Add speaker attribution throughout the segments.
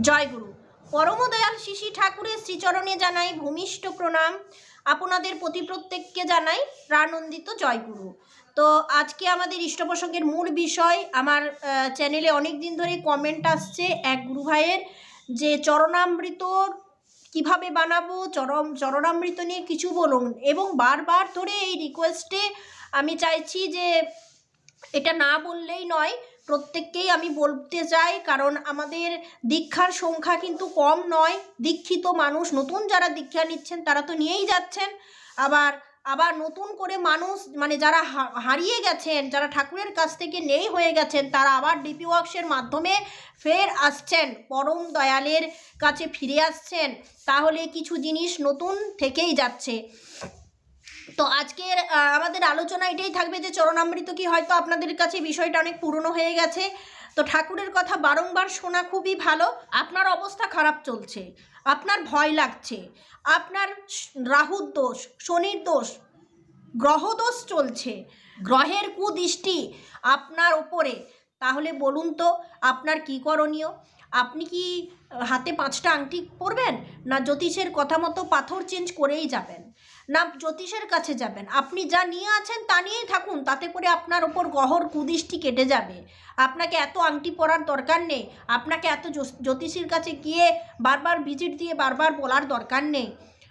Speaker 1: জয়গুরু পরমদয়াল শিশি ঠাকুরের শ্রীচরণে জানাই ভূমিষ্ঠ প্রণাম। আপনাদের প্রতি প্রত্যেককে জানাই প্রানন্দিত জয়গুরু তো আজকে আমাদের ইষ্ট প্রসঙ্গের মূল বিষয়, আমার চ্যানেলে অনেক দিন ধরে কমেন্ট আসছে এক গুরু ভাইয়ের যে চরণামৃত কীভাবে বানাবো, চরম, চরণামৃত নিয়ে কিছু বলুন। এবং বারবার ধরে এই রিকোয়েস্টে আমি চাইছি যে এটা না বললেই নয় প্রত্যেককেই আমি বলতে চাই, কারণ আমাদের দীক্ষার সংখ্যা কিন্তু কম নয়। দীক্ষিত মানুষ, নতুন যারা দীক্ষা নিচ্ছেন, তারা তো নিয়েই যাচ্ছেন। আবার আবার নতুন করে মানুষ মানে যারা হারিয়ে গেছেন, যারা ঠাকুরের কাছ থেকে নেই হয়ে গেছেন, তারা আবার ডিপি ওয়ার্কসের মাধ্যমে ফের আসছেন, পরম দয়ালের কাছে ফিরে আসছেন। তাহলে কিছু জিনিস নতুন থেকেই যাচ্ছে। তো আজকের আমাদের আলোচনা এটাই থাকবে যে চরণামৃত কি হয়তো আপনাদের কাছে বিষয়টা অনেক পুরনো হয়ে গেছে। তো ঠাকুরের কথা বারংবার শোনা খুবই ভালো। আপনার অবস্থা খারাপ চলছে, আপনার ভয় লাগছে, আপনার রাহুর দোষ, শনির দোষ গ্রহদোষ চলছে, গ্রহের কুদৃষ্টি আপনার ওপরে। তাহলে বলুন তো, আপনার কি করণীয়? আপনি কি হাতে পাঁচটা আংটি পরবেন? না জ্যোতিষের কথা মতো পাথর চেঞ্জ করেই যাবেন? না জ্যোতিষের কাছে যাবেন? আপনি যা নিয়ে আছেন তা নিয়েই থাকুন, তাতে করে আপনার ওপর গহর কুদৃষ্টি কেটে যাবে। আপনাকে এত আংটি পরার দরকার নেই। আপনাকে এত জ্যোতিষীর কাছে গিয়ে বারবার ভিজিট দিয়ে বারবার বলার দরকার নেই।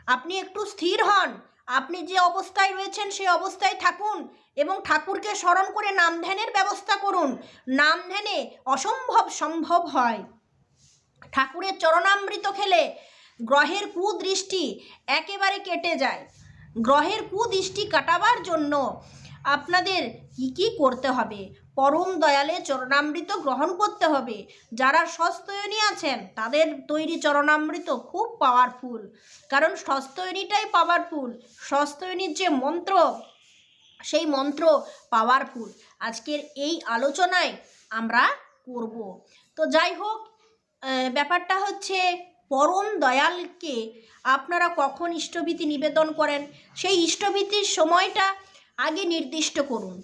Speaker 1: আপনি একটু স্থির হন। আপনি যে অবস্থায় রয়েছেন সেই অবস্থায় থাকুন এবং ঠাকুরকে স্মরণ করে নাম ধ্যানের ব্যবস্থা করুন। নাম ধ্যানে অসম্ভব সম্ভব হয়। ঠাকুরের চরণামৃত খেলে গ্রহের কুদৃষ্টি একেবারে কেটে যায়। গ্রহের কুদৃষ্টি কাটাবার জন্য আপনাদের কি কি করতে হবে? পরম দয়ালে চরণামৃত গ্রহণ করতে হবে। যারা সস্তয়নী আছেন, তাদের তৈরি চরণামৃত খুব পাওয়ারফুল কারণ সস্তয়নীটাই পাওয়ারফুল সস্তয়নীর যে মন্ত্র, সেই মন্ত্র পাওয়ারফুল আজকের এই আলোচনায় আমরা করব। তো যাই হোক ব্যাপারটা হচ্ছে পরম দয়ালকে আপনারা কখন ইষ্টভীতি নিবেদন করেন? সেই ইষ্টভীতির সময়টা আগে নির্দিষ্ট করুন।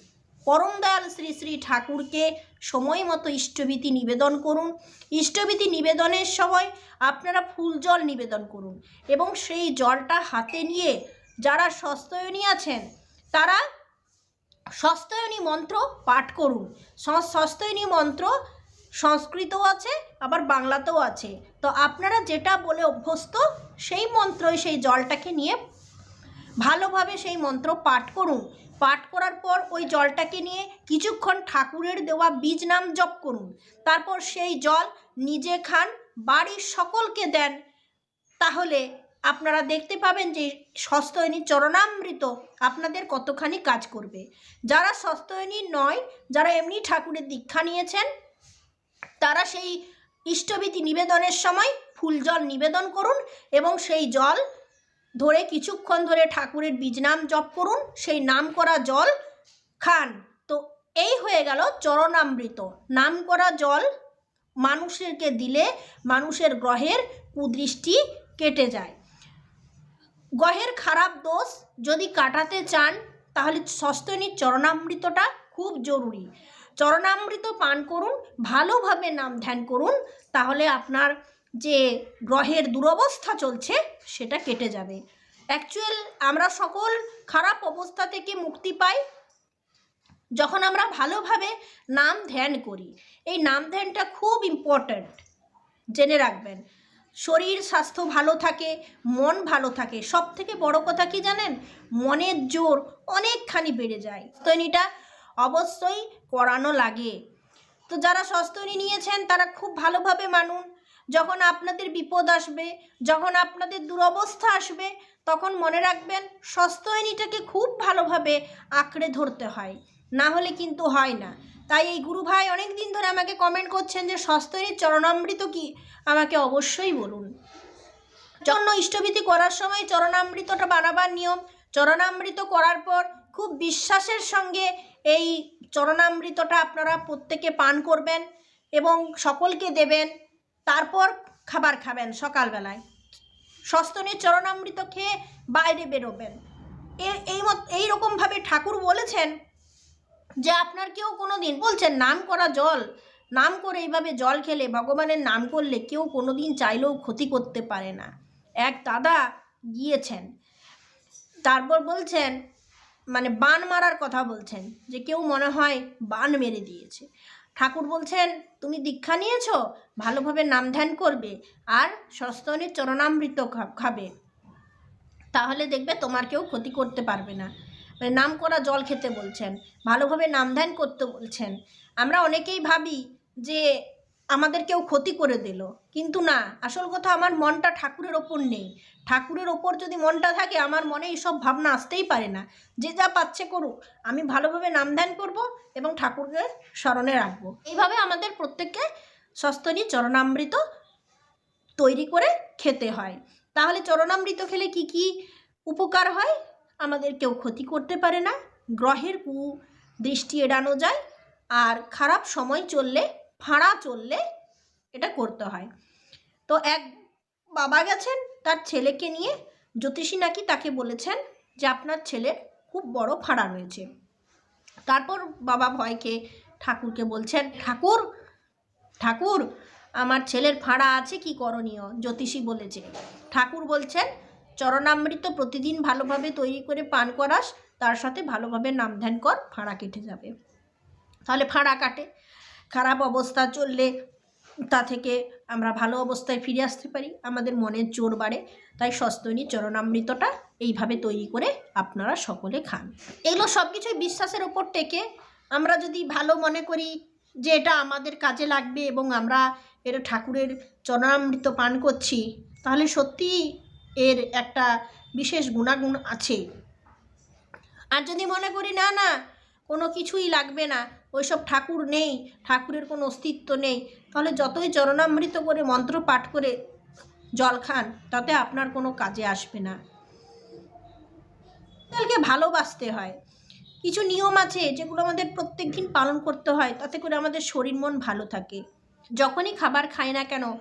Speaker 1: পরম দয়াল শ্রী শ্রী ঠাকুরকে সময় মতো ইষ্টভীতি নিবেদন করুন। ইষ্টভীতি নিবেদনের সময় আপনারা ফুল জল নিবেদন করুন এবং সেই জলটা হাতে নিয়ে যারা সস্তয়নী আছেন, তারা সস্তয়নী মন্ত্র পাঠ করুন। সস্তয়নী মন্ত্র সংস্কৃতও আছে, আবার বাংলাতেও আছে। তো আপনারা যেটা বলে অভ্যস্ত, সেই মন্ত্রই সেই জলটাকে নিয়ে ভালোভাবে সেই মন্ত্র পাঠ করুন। পাঠ করার পর ওই জলটাকে নিয়ে কিছুক্ষণ ঠাকুরের দেওয়া বীজ নাম জপ করুন। তারপর সেই জল নিজে খান, বাড়ির সকলকে দেন। তাহলে আপনারা দেখতে পাবেন যে সস্তয়নী চরণামৃত আপনাদের কতখানি কাজ করবে। যারা সস্তয়নী নয়, যারা এমনি ঠাকুরের দীক্ষা নিয়েছেন তারা সেই ইষ্টভীতি নিবেদনের সময় ফুল জল নিবেদন করুন এবং সেই জল ধরে কিছুক্ষণ ধরে ঠাকুরের বীজনাম জপ করুন, সেই নাম করা জল খান। তো এই হয়ে গেল চরণামৃত। নাম করা জল মানুষেরকে দিলে মানুষের গ্রহের কুদৃষ্টি কেটে যায়। গ্রহের খারাপ দোষ যদি কাটাতে চান, তাহলে সস্তনীর চরণামৃতটা খুব জরুরি। চরণামৃত পান করুন, ভালোভাবে নাম ধ্যান করুন, তাহলে আপনার যে গ্রহের দুরবস্থা চলছে, সেটা কেটে যাবে। অ্যাকচুয়াল আমরা সকল খারাপ অবস্থা থেকে মুক্তি পাই যখন আমরা ভালোভাবে নাম ধ্যান করি। এই নাম ধ্যানটা খুব ইম্পর্ট্যান্ট জেনে রাখবেন। শরীর, স্বাস্থ্য ভালো থাকে, মন ভালো থাকে। সব থেকে বড় কথা কি জানেন? মনের জোর অনেকখানি বেড়ে যায়। তৈনিটা অবশ্যই করানো লাগে। তো যারা সস্তনী নিয়েছেন, তারা খুব ভালোভাবে মানুন। যখন আপনাদের বিপদ আসবে, যখন আপনাদের দুরবস্থা আসবে, তখন মনে রাখবেন সস্তয়নীটাকে খুব ভালোভাবে আঁকড়ে ধরতে হয়। না হলে কিন্তু হয় না। তাই এই গুরু ভাই অনেক দিন ধরে আমাকে কমেন্ট করছেন যে সস্তয়নীর চরণামৃত কি? আমাকে অবশ্যই বলুন। জন্য ইষ্টভীতি করার সময় চরণামৃতটা বানাবার নিয়ম, চরণামৃত করার পর খুব বিশ্বাসের সঙ্গে এই চরণামৃতটা আপনারা প্রত্যেকে পান করবেন এবং সকলকে দেবেন। তারপর খাবার খাবেন সকালবেলায়। সস্তনের চরণামৃত খেয়ে বাইরে বেরোবেন। এই মত এইরকমভাবে ঠাকুর বলেছেন যে আপনার কেউ কোনো দিন বলছেন নাম করা জল, নাম করে এইভাবে জল খেলে ভগবানের নাম করলে কেউ কোনো দিন চাইলেও ক্ষতি করতে পারে না। এক দাদা গিয়েছেন, তারপর বলছেন মানে বান মারার কথা বলছেন, যে কেউ মনে হয় বান মেরে দিয়েছে। ঠাকুর বলছেন, তুমি দীক্ষা নিয়েছো? ভালোভাবে নাম ধ্যান করবে আর সস্তনের চরণামৃত খাবে তাহলে দেখবে তোমার কেউ ক্ষতি করতে পারবে না। মানে নাম করা জল খেতে বলছেন, ভালোভাবে নাম ধ্যান করতে বলছেন। আমরা অনেকেই ভাবি যে আমাদের কেউ ক্ষতি করে দিল। কিন্তু না, আসল কথা আমার মনটা ঠাকুরের ওপর নেই। ঠাকুরের ওপর যদি মনটা থাকে, আমার মনে এইসব ভাবনা আসতেই পারে না। যে যা পাচ্ছে করুক, আমি ভালোভাবে নাম ধ্যান করব এবং ঠাকুরকে স্মরণে রাখব। এইভাবে আমাদের প্রত্যেককে সস্তনী চরণামৃত তৈরি করে খেতে হয়। তাহলে চরণামৃত খেলে কি কি উপকার হয়? আমাদের কেউ ক্ষতি করতে পারে না। গ্রহের কু দৃষ্টি এড়ানো যায়। আর খারাপ সময় চললে ফাঁড়া চললে এটা করতে হয়। তো এক বাবা গেছেন তার ছেলেকে নিয়ে। জ্যোতিষী নাকি তাকে বলেছেন যে আপনার ছেলের খুব বড় ফাঁড়া রয়েছে। তারপর বাবা ভয়কে, ঠাকুরকে বলছেন, ঠাকুর ঠাকুর, আমার ছেলের ফাঁড়া আছে কি করণীয়? জ্যোতিষী বলেছে। ঠাকুর বলছেন, চরণামৃত প্রতিদিন ভালোভাবে তৈরি করে পান করাস, তার সাথে ভালোভাবে নাম ধ্যান কর ফাঁড়া কেটে যাবে। তাহলে ফাঁড়া কাটে। খারাপ অবস্থা চললে তা থেকে আমরা ভালো অবস্থায় ফিরে আসতে পারি। আমাদের মনের জোর বাড়ে, তাই সস্তনী চরণামৃতটা এইভাবে তৈরি করে আপনারা সকলে খান। এগুলো সব কিছুই বিশ্বাসের ওপর টেকে। আমরা যদি ভালো মনে করি যে এটা আমাদের কাজে লাগবে এবং আমরা এটা ঠাকুরের চরণামৃত পান করছি, তাহলে সত্যি এর একটা বিশেষ গুণাগুণ আছে। আর যদি মনে করি, না না, কোনো কিছুই লাগবে না ওইসব ঠাকুর নেই, ঠাকুরের কোনো অস্তিত্ব নেই। তাহলে যতই চরণামৃত করে, মন্ত্র পাঠ করে জল খান, তাতে আপনার কোনো কাজে আসবে না। কালকে ভালোবাসতে হয়। কিছু নিয়ম আছে যেগুলো আমাদের প্রত্যেক দিন পালন করতে হয়, তাতে করে আমাদের শরীর মন ভালো থাকে। যখনই খাবার খাই না কেন,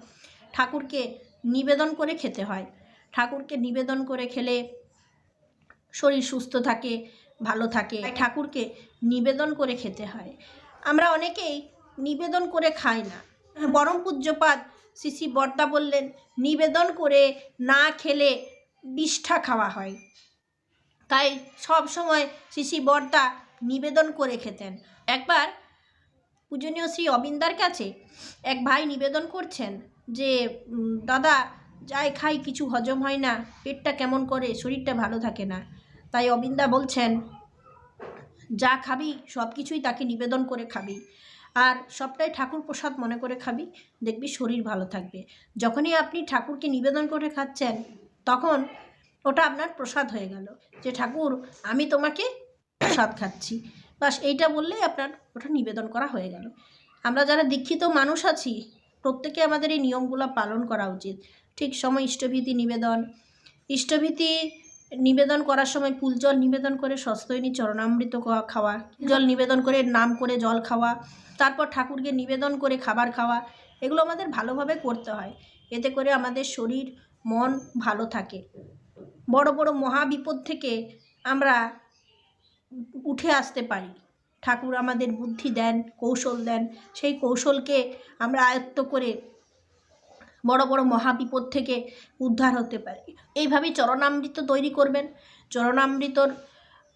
Speaker 1: ঠাকুরকে নিবেদন করে খেতে হয়। ঠাকুরকে নিবেদন করে খেলে শরীর সুস্থ থাকে ভালো থাকে। ঠাকুরকে নিবেদন করে খেতে হয়। আমরা অনেকেই নিবেদন করে খাই না। বরম পূজ্যপাত শ্রী বর্দা বললেন নিবেদন করে না খেলে বিষ্ঠা খাওয়া হয়। তাই সব সময় শ্রী বর্দা নিবেদন করে খেতেন। একবার পূজনীয় শ্রী অবিন্দার কাছে এক ভাই নিবেদন করছেন যে দাদা যাই খাই কিছু হজম হয় না। পেটটা কেমন করে? শরীরটা ভালো থাকে না। তাই অবিন্দা বলছেন, যা খাবি সব কিছুই তাকে নিবেদন করে খাবি। আর সবটাই ঠাকুর প্রসাদ মনে করে খাবি। দেখবি শরীর ভালো থাকবে। যখনই আপনি ঠাকুরকে নিবেদন করে খাচ্ছেন, তখন ওটা আপনার প্রসাদ হয়ে গেল। যে ঠাকুর, আমি তোমাকে প্রসাদ খাচ্ছি। বাস এইটা বললেই আপনার ওটা নিবেদন করা হয়ে গেল। আমরা যারা দীক্ষিত মানুষ আছি, প্রত্যেকে আমাদের এই নিয়মগুলো পালন করা উচিত। ঠিক সময় ইষ্টভীতি নিবেদন। ইষ্টভীতি নিবেদন করার সময় ফুল জল নিবেদন করে সস্তৈনী চরণামৃত খাওয়া- খাওয়া, জল নিবেদন করে নাম করে জল খাওয়া, তারপর ঠাকুরকে নিবেদন করে খাবার খাওয়া, এগুলো আমাদের ভালোভাবে করতে হয়। এতে করে আমাদের শরীর, মন ভালো থাকে। বড় বড় মহাবিপদ থেকে আমরা উঠে আসতে পারি। ঠাকুর আমাদের বুদ্ধি দেন, কৌশল দেন। সেই কৌশলকে আমরা আয়ত্ত করে বড় বড় মহাবিপদ থেকে উদ্ধার হতে পারি। এইভাবেই চরণামৃত তৈরি করবেন। চরণামৃতর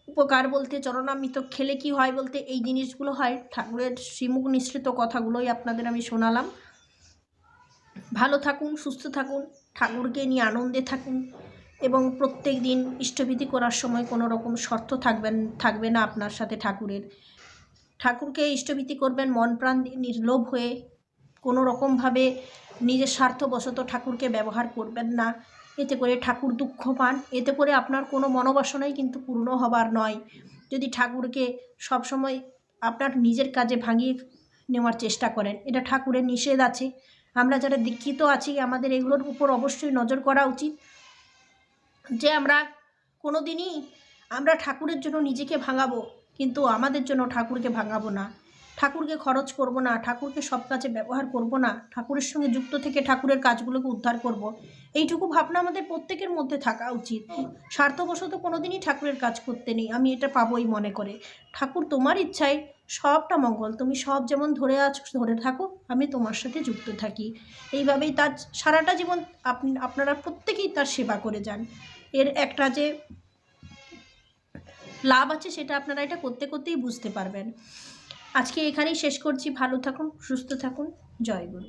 Speaker 1: উপকার বলতে, চরণামৃত খেলে কি হয় বলতে, এই জিনিসগুলো হয়। ঠাকুরের শ্রীমুখ নিঃসৃত কথাগুলোই আপনাদের আমি শোনালাম। ভালো থাকুন, সুস্থ থাকুন, ঠাকুরকে নিয়ে আনন্দে থাকুন এবং প্রত্যেক দিন ইষ্টভীতি করার সময় কোনো রকম শর্ত থাকবেন, থাকবে না আপনার সাথে ঠাকুরের। ঠাকুরকে ইষ্টভীতি করবেন মন প্রাণ নির্লোভ হয়ে কোনো রকমভাবে নিজের স্বার্থবশত ঠাকুরকে ব্যবহার করবেন না। এতে করে ঠাকুর দুঃখ পান। এতে করে আপনার কোনো মনোবাসনাই কিন্তু পূর্ণ হবার নয়। যদি ঠাকুরকে সবসময় আপনার নিজের কাজে ভাঙিয়ে নেওয়ার চেষ্টা করেন, এটা ঠাকুরের নিষেধ আছে। আমরা যারা দীক্ষিত আছি, আমাদের এগুলোর উপর অবশ্যই নজর করা উচিত যে আমরা কোনো দিনই আমরা ঠাকুরের জন্য নিজেকে ভাঙাবো, কিন্তু আমাদের জন্য ঠাকুরকে ভাঙাবো না। ঠাকুরকে খরচ করব না, ঠাকুরকে সব কাজে ব্যবহার করব না, ঠাকুরের সঙ্গে যুক্ত থেকে ঠাকুরের কাজগুলোকে উদ্ধার করব। এইটুকু ভাবনা আমাদের প্রত্যেকের মধ্যে থাকা উচিত। স্বার্থবশত কোনো দিনই ঠাকুরের কাজ করতে নেই, আমি এটা পাবোই মনে করে। ঠাকুর তোমার ইচ্ছায়, সবটা মঙ্গল। তুমি সব যেমন ধরে আছো, ধরে থাকো, আমি তোমার সাথে যুক্ত থাকি। এইভাবেই তার সারাটা জীবন আপনি, আপনারা প্রত্যেকেই তার সেবা করে যান। এর একটা যে লাভ আছে, সেটা আপনারা এটা করতে, করতেই বুঝতে পারবেন। আজকে এখানেই শেষ করছি। ভালো থাকুন সুস্থ থাকুন। জয় গুরু।